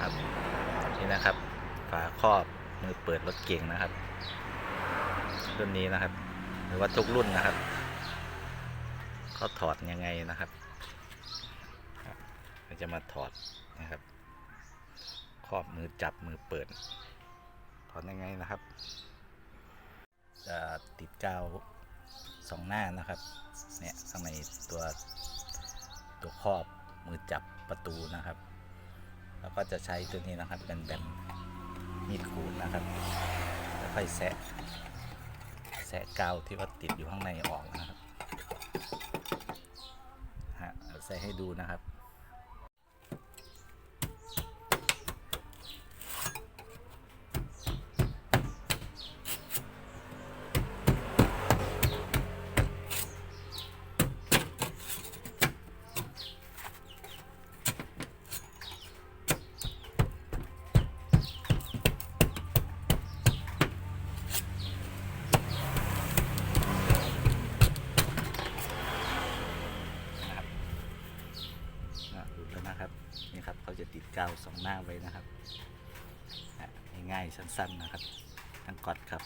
ครับ นี่นะครับ ฝาครอบมือเปิดรถเก่งนะครับ รุ่นนี้นะครับ หรือว่าทุกรุ่นนะครับเขาถอดยังไงนะครับเราจะมาถอดนะครับ ครอบมือจับมือเปิด ถอดยังไงนะครับ จะติดกาวสองหน้านะครับ เนี่ยข้างในตัวตัวครอบมือจับประตูนะครับ แล้วก็จะใช้ตัวนี้นะครับเป็นแบนมีดขูดนะครับแล้วค่อยแสะแสะกาวที่ว่าติดอยู่ข้างในออกนะครับฮะแสะให้ดูนะครับอะดูแล้วนะครับ นี่ครับเขาจะติด กาวสองหน้าไว้นะครับ ง่ายๆสั้นๆนะครับทั้งกอดครับ